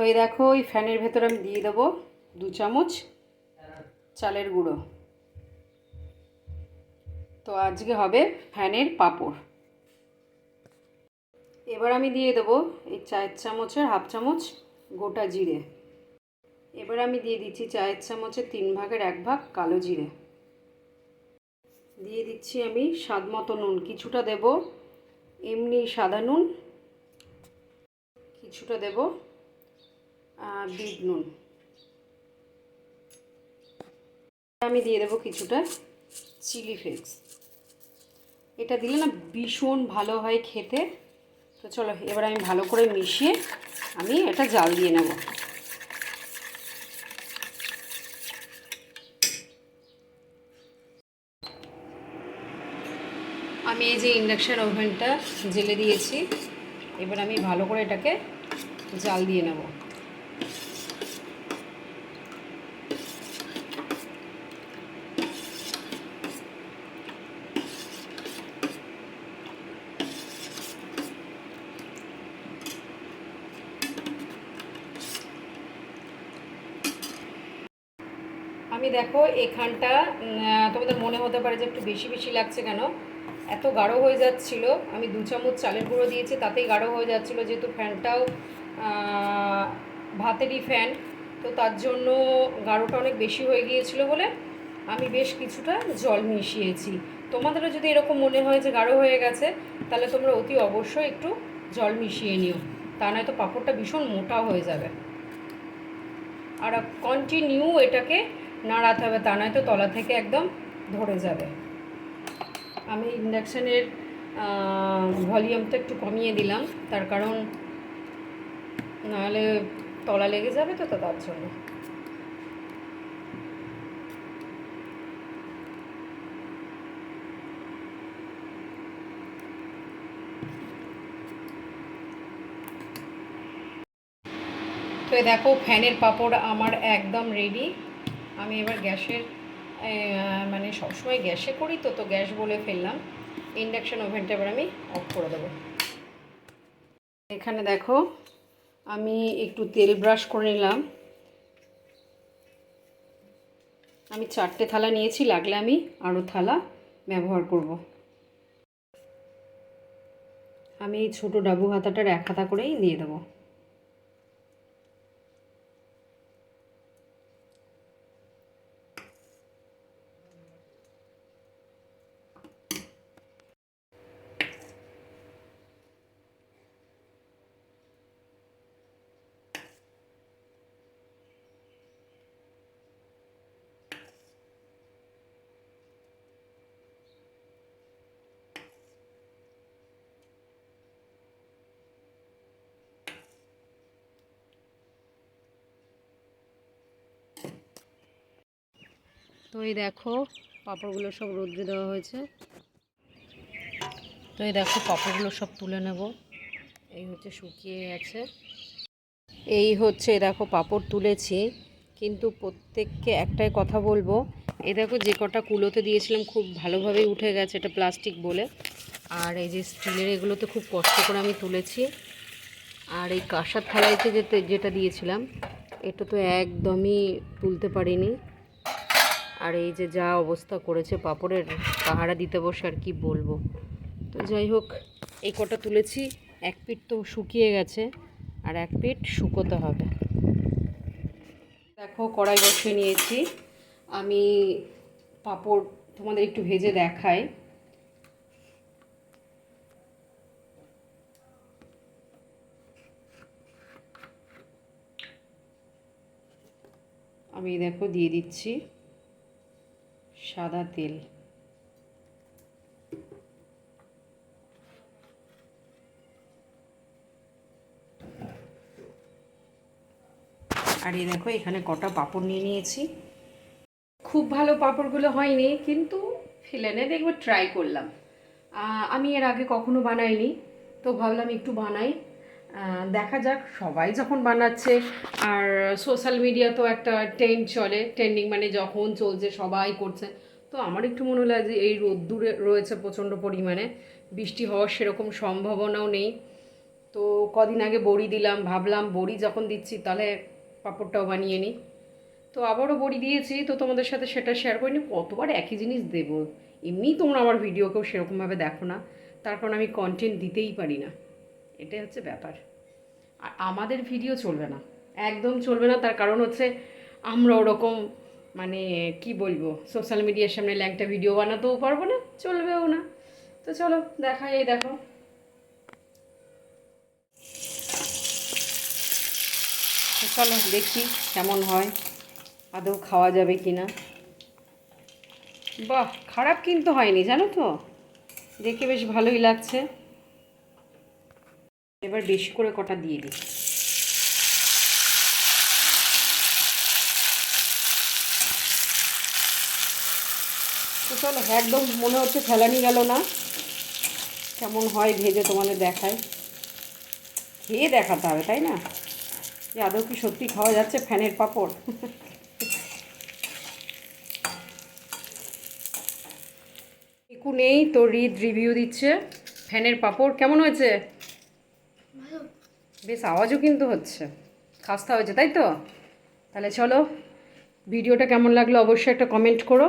তো এই দেখো ওই ফ্যানের ভেতরে আমি দিয়ে দেবো দু চামচ চালের গুঁড়ো। তো আজকে হবে ফ্যানের পাঁপড়। এবার আমি দিয়ে দেবো এই চায়ের চামচের হাফ চামচ গোটা জিরে। এবার আমি দিয়ে দিচ্ছি চায়ের চামচের তিন ভাগের এক ভাগ কালো জিরে। দিয়ে দিচ্ছি আমি স্বাদ মতো নুন, কিছুটা দেব এমনি সাদা নুন, কিছুটা দেব বিট নুন। আমি দিয়ে দেবো কিছুটা চিলি ফ্লেক্স। এটা দিলে না ভীষণ ভালো হয় খেতে। তো চলো, এবার আমি ভালো করে মিশিয়ে আমি এটা জাল দিয়ে নেব। আমি এই যে ইন্ডাকশান ওভেনটা জেলে দিয়েছি, এবার আমি ভালো করে এটাকে জাল দিয়ে নেব। আমি দেখো, এখানটা তোমাদের মনে হতে পারে যে একটু বেশি বেশি লাগছে কেন? এত গাঢ় হয়ে যাচ্ছিল। আমি দু চামচ চালের গুঁড়ো দিয়েছি, তাতেই গাঢ় হয়ে যাচ্ছিল, যেহেতু ফ্যানটাও ভাতেরই ফ্যান তো তার জন্য গাঢ়টা অনেক বেশি হয়ে গিয়েছিল বলে আমি বেশ কিছুটা জল মিশিয়েছি। তোমাদেরও যদি এরকম মনে হয় যে গাঢ় হয়ে গেছে, তাহলে তোমরা অতি অবশ্যই একটু জল মিশিয়ে নিও। তা নয়তো পাঁপড়টা ভীষণ মোটা হয়ে যাবে। আর কন্টিনিউ এটাকে নাড়াতে হবে, তা নয়তো তলা থেকে একদম ধরে যাবে। আমি ইন্ডাকশানের ভলিউমটা একটু কমিয়ে দিলাম, তার কারণ নাহলে তলা লেগে যাবে তো তার জন্য। তো দেখো, ফ্যানের পাপড় আমার একদম রেডি আমি এবার গ্যাসের মানে সবসময় গ্যাসে করি তো তো গ্যাস বলে ফেললাম। ইন্ডাকশান ওভেনটা এবার আমি অফ করে দেবো। এখানে দেখো আমি একটু তেল ব্রাশ করে নিলাম। আমি চারটে থালা নিয়েছি, লাগলে আমি আরও থালা ব্যবহার করব। আমি এই ছোটো ডাবু হাতাটার এক হাতা করেই দিয়ে দেবো। তো এই দেখো পাঁপড়গুলো সব রোদ্রে দেওয়া হয়েছে। তো এই দেখো পাঁপড়গুলো সব তুলে নেব। এই হচ্ছে শুকিয়ে গেছে। এই হচ্ছে দেখো পাঁপড় তুলেছি। কিন্তু প্রত্যেককে একটাই কথা বলব, এই দেখো যে কটা কুলোতে দিয়েছিলাম খুব ভালোভাবেই উঠে গেছে এটা প্লাস্টিক বলে। আর এই যে স্টিলের এগুলোতে খুব কষ্ট করে আমি তুলেছি। আর এই কাঁসার থালাইতে যেতে, যেটা দিয়েছিলাম, এটা তো একদমই তুলতে পারিনি। আর এই যে যা অবস্থা করেছে পাপড়ের, পাহারা দিতে বসে আর কি বলব। তো যাই হোক, এই কটা তুলেছি, এক পিঠ তো শুকিয়ে গেছে, আর এক পিঠ শুকোতে হবে। দেখো, কড়াই বসিয়ে নিয়েছি। আমি পাপড় তোমাদের একটু ভেজে দেখাই। আমি দেখো দিয়ে দিচ্ছি। সাদা তেল। আর এই দেখো, এখানে কটা পাপড় নিয়ে নিয়েছি। খুব ভালো পাপড়গুলো হয়নি, কিন্তু ফেলেনে দেখব ট্রাই করলাম। আমি এর আগে কখনো বানাইনি, তো ভাবলাম একটু বানাই। দেখা যাক, সবাই যখন বানাচ্ছে, আর সোশ্যাল মিডিয়া তো একটা ট্রেন্ড চলে ট্রেন্ডিং মানে যখন চলছে, সবাই করছে। তো আমার একটু মনে হলো যে এই রোদ্দুরে রয়েছে প্রচণ্ড পরিমাণে, বৃষ্টি হওয়ার সেরকম সম্ভাবনাও নেই। তো কদিন আগে বড়ি দিলাম, ভাবলাম বড়ি যখন দিচ্ছি, তাহলে পাঁপড়টাও বানিয়ে নিই। তো আবারও বড়ি দিয়েছি, তো তোমাদের সাথে সেটা শেয়ার করিনি কতবার একই জিনিস দেবো? এমনি তোমরা আমার ভিডিও কেউ সেরকমভাবে দেখো না। তার কারণ আমি কন্টেন্ট দিতেই পারি না। এটাই হচ্ছে ব্যাপার। আর আমাদের ভিডিও চলবে না। একদম চলবে না, তার কারণ হচ্ছে আমরা ওরকম মানে কি বলব সোশ্যাল মিডিয়ার সামনে ল্যাংটা ভিডিও বানাতেও পারব না, চলবেও না। তো চলো দেখাই এই দেখো। চলো, দেখি কেমন হয়, আদৌ খাওয়া যাবে কি না বাহ, খারাপ কিন্তু হয়নি, জানো তো? দেখে বেশ ভালোই লাগছে। এবার বেশি করে কটা দিয়ে দিই। চলো, একদম মনে হচ্ছে ফেলানি গেল না। কেমন হয় ভেজে তোমাদের দেখায় খেয়ে দেখাতে হবে, তাই না? যে আদৌ কি সত্যি খাওয়া যাচ্ছে ফ্যানের পাঁপড়? একু নেই তো, রিদ রিভিউ দিচ্ছে। ফ্যানের পাঁপড়, কেমন হয়েছে? বেশ আওয়াজও কিন্তু হচ্ছে। খাস্তা হয়েছে, তাই তো? তাহলে চলো, ভিডিওটা কেমন লাগল অবশ্যই একটা কমেন্ট করো।